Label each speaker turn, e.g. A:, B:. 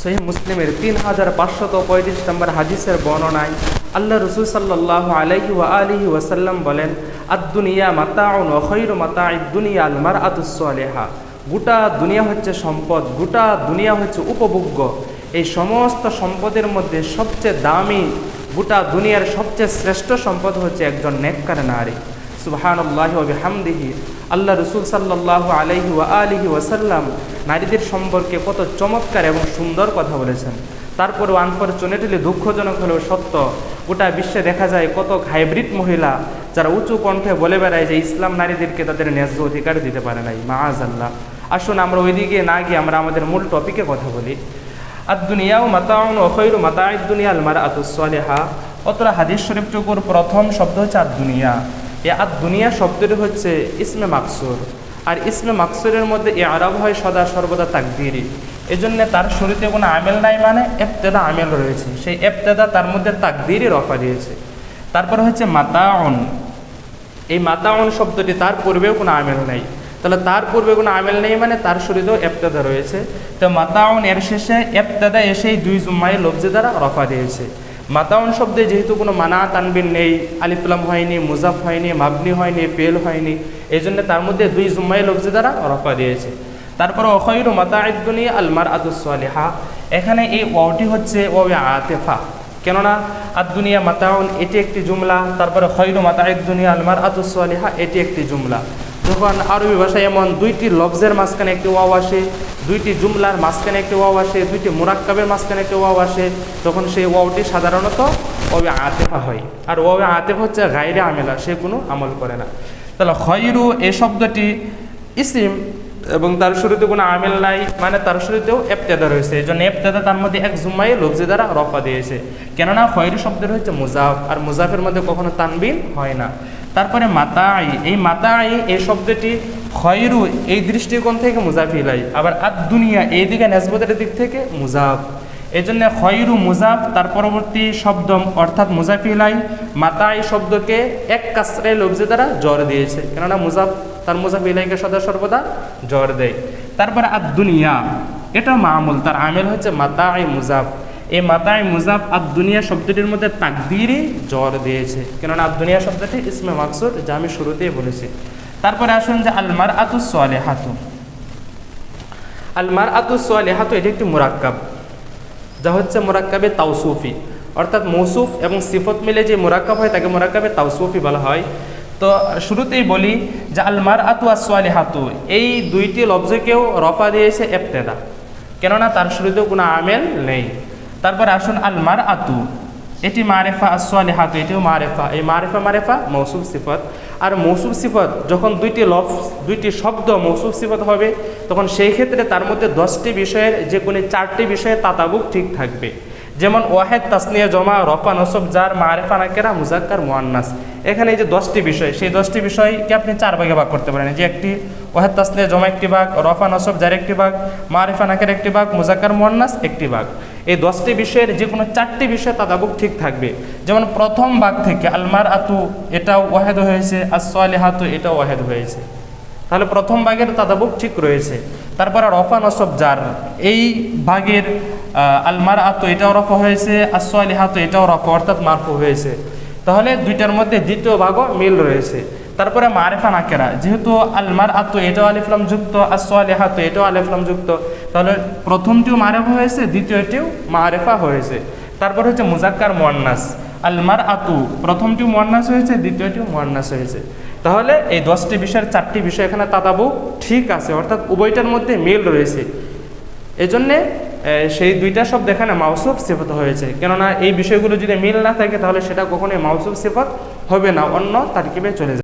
A: সহি মুসলিমের তিন হাজার পাঁচশত পঁয়ত্রিশ নম্বর হাদিসের বর্ণনায় আল্লাহ রসুল সাল্লাহ আলাইহি ওয়া আলিহি ওয়াসাল্লাম বলেন আদুনিয়া মাতাউন অখৈর মাতা দুনিয়া আলমার আতুসলেহা গোটা দুনিয়া হচ্ছে সম্পদ, গোটা দুনিয়া হচ্ছে উপভোগ্য। এই সমস্ত সম্পদের মধ্যে সবচেয়ে দামি, গোটা দুনিয়ার সবচেয়ে শ্রেষ্ঠ সম্পদ হচ্ছে একজন নেককার নারী। সুবাহানুল্লাহ হামদিহি আল্লাহ রসুল সাল্লাহ আলাইহি ওয়া আলিহি ওয়াসাল্লাম নারীদের সম্পর্কে কত চমৎকার এবং সুন্দর কথা বলেছেন। তারপরেও আনফর্চুনেটলি দুঃখজনক হলেও সত্য, গোটা বিশ্বে দেখা যায় কত হাইব্রিড মহিলা যারা উঁচু কণ্ঠে বলে বেড়ায় যে ইসলাম নারীদেরকে তাদের ন্যায্য অধিকার দিতে পারে নাই। মাআজ আল্লাহ আসুন আমরা ওইদিকে না গিয়ে আমরা আমাদের মূল টপিকে কথা বলি। আর দুনিয়াও মাতাউন অখৈরু মাতাউদ দুনিয়া আলমার আতুসলেহা অতরা হাদিস শরীফটুকুর প্রথম শব্দ হচ্ছে আর দুনিয়া এ আর দুনিয়া শব্দটি হচ্ছে ইসমে মাকসুর। আর ইসমে মাকসুরের মধ্যে এ আরব হয় সদা সর্বদা তাকদিরি। এজন্য তার শুরুতে কোনো আমেল নাই মানে এফতেদা আমেল রয়েছে। সেই এফতেদা তার মধ্যে তাকদিরই রফা দিয়েছে। তারপরে হচ্ছে মাতাউন। এই মাতাউন শব্দটি তার পূর্বেও কোনো আমেল নেই। তাহলে তার পূর্বে কোনো আমেল নেই মানে তার শুরুতেও এফতেদা রয়েছে। তো মাতাউন এর শেষে এফতেদা এসেই দুই জুম্মাই লব্জে দ্বারা রফা দিয়েছে। মাতাউন শব্দে যেহেতু কোনো মানা, তানবিন নেই আলিফলাম হয়নি, মুজাফ হয়নি, মাবনি হয়নি, ফেল হয়নি, এই জন্য তার মধ্যে দুই জুম্মাই লব্জে দ্বারা রফা দিয়েছে। তারপরে অখৈরু মাতাউদ্দুনি আলমার আদুসলিহা এখানে এই ওয়াওটি হচ্ছে ও আতেফা। কেননা আদুনিয়া মাতাউন এটি একটি জুমলা, তারপরে খৈরু মাতাউদ্দুনিয়া আলমার আদুসলিহা এটি একটি জুমলা। যখন আরবি ভাষায় এমন দুইটি লফজের মাঝখানে একটি ওয়াও আসে, দুইটি জুমলার মাঝখানে একটি ওয়াও আসে, দুইটি মুরাক্কাবের মাঝখানে একটি ওয়াও আসে তখন সেই ওয়াওটি সাধারণত ওবে আতেফা হয়। আর ওবে আতেফা হচ্ছে গাইরে আমেলা সে কোনো আমল করে না। তাহলে খয়রু এ শব্দটি ইসিম এবং তার শুরুতে কোনো আমেল নাই মানে তার শুরুতেও এফতেদা রয়েছে। এই জন্য এফতেদা তার মধ্যে এক জুম্মাই লফজে দ্বারা রফা দিয়েছে। কেননা খয়রু শব্দের হচ্ছে মুজাফ, আর মুজাফের মধ্যে কখনো তানবিন হয় না। তারপরে মাতাই এই মাতাই এই শব্দটি খয়রু, এই দৃষ্টিকোণ থেকে মুজাফিলাই আবার আদ দুনিয়া এই দিকে নেসবতের দিক থেকে মুজাফ। এই জন্য খয়রু মুজাফ, তার পরবর্তী শব্দ অর্থাৎ মুজাফিলাই মাতাই শব্দকে এক কাসরাই লব্জে দ্বারা জ্বর দিয়েছে। কেননা মুজাফ, তার মুজাফিলাইকে সদা সর্বদা জ্বর দেয়। তারপরে আদ দুনিয়া এটা মামুল তার আমেল হচ্ছে মাতাই মুজাফ। এই মাতায় মুজাফ আর দুনিয়া শব্দটির মধ্যে তাকদিরই জ্বর দিয়েছে। কেননা আর দুনিয়া শব্দটি ইসমে মাকসুদ যা আমি শুরুতেই বলেছি। তারপরে আসুন যে আলমার আতু সোয়ালে হাতু আলমার আতু সোয়ালে হাতু এটি একটি মোরাক্কাব, যা হচ্ছে মোরাক্কাবে তাওসুফি। অর্থাৎ মৌসুফ এবং সিফত মিলে যে মোরাক্কাব হয়, তাকে মুরাক্কাবে তাওসুফি বলা হয়। তো শুরুতেই বলি যে আলমার আতু আর আসোয়ালি হাতু এই দুইটি লব্জকেও রফা দিয়েছে এফতেদা কেননা তার শুরুতেও কোনো আমেল নেই। তারপর আসুন আলমার আতু এটি মারেফা আসোয়ালি হাতু এটিও মারেফা। এই মারেফা মারেফা মৌসুফ সিফত। আর মৌসুফ সিফত, যখন দুইটি লফ দুইটি শব্দ মৌসুফ সিফত হবে, তখন সেই ক্ষেত্রে তার মধ্যে দশটি বিষয়ের যে কোনো চারটি বিষয়ে তাতাবুক ঠিক থাকবে। যেমন ওয়াহেদ, তাসনিয়া, জমা, রফা, নসব যার মারেফা, নাকেরা, মুজাক্কার, মোয়ান্নাস। এখানে এই যে দশটি বিষয়, সেই দশটি বিষয়কে আপনি চার ভাগে ভাগ করতে পারেন। যে একটি ওয়াহেদ, তাসনিয়া, জমা একটি ভাগ, রফা, নসব যার একটি ভাগ, মারেফা, নাকের একটি ভাগ, মুজাক্কার, মোয়ান্নাস একটি ভাগ। এই দশটি বিষয়ের যে কোনো চারটি বিষয় তাদাবুক ঠিক থাকবে। যেমন প্রথম ভাগ থেকে আলমার আতু এটাও ওয়াহেদ হয়েছে আসলে হাতু এটাও ওয়াহেদ হয়েছে। তাহলে প্রথম ভাগের তাদাবুক ঠিক রয়েছে। তারপরে রফা নসব জার এই ভাগের আলমার আতো এটাও রফা হয়েছে আসলে হাতো এটাও রফা, অর্থাৎ মারফু হয়েছে। তাহলে দুইটার মধ্যে দ্বিতীয় ভাগও মিল রয়েছে। তারপরে মারেফা নাকেরা, যেহেতু আলমার আতো এটাও আলিফলাম যুক্ত আসলে হাতো এটাও আলিফলাম যুক্ত তাহলে প্রথমটিও মারেফা হয়েছে, দ্বিতীয়টিও মারেফা হয়েছে। তারপর হচ্ছে মুজাক্কার মোয়ান্নাস। আলমার আতু প্রথমটিও মোয়ান্নাস হয়েছে, দ্বিতীয়টিও মোয়ান্নাস হয়েছে। তাহলে এই দশটি বিষয়ের চারটি বিষয় এখানে তাতাবু ঠিক আছে, অর্থাৎ উভয়টার মধ্যে মিল রয়েছে। এজন্যে সেই দুইটা শব্দ এখানে মাউসুফ সিফত হয়েছে। কেননা এই বিষয়গুলো যদি মিল না থাকে, তাহলে সেটা কখনোই মাউসুফ সিফত হবে না, অন্য তারকিবে চলে যাবে।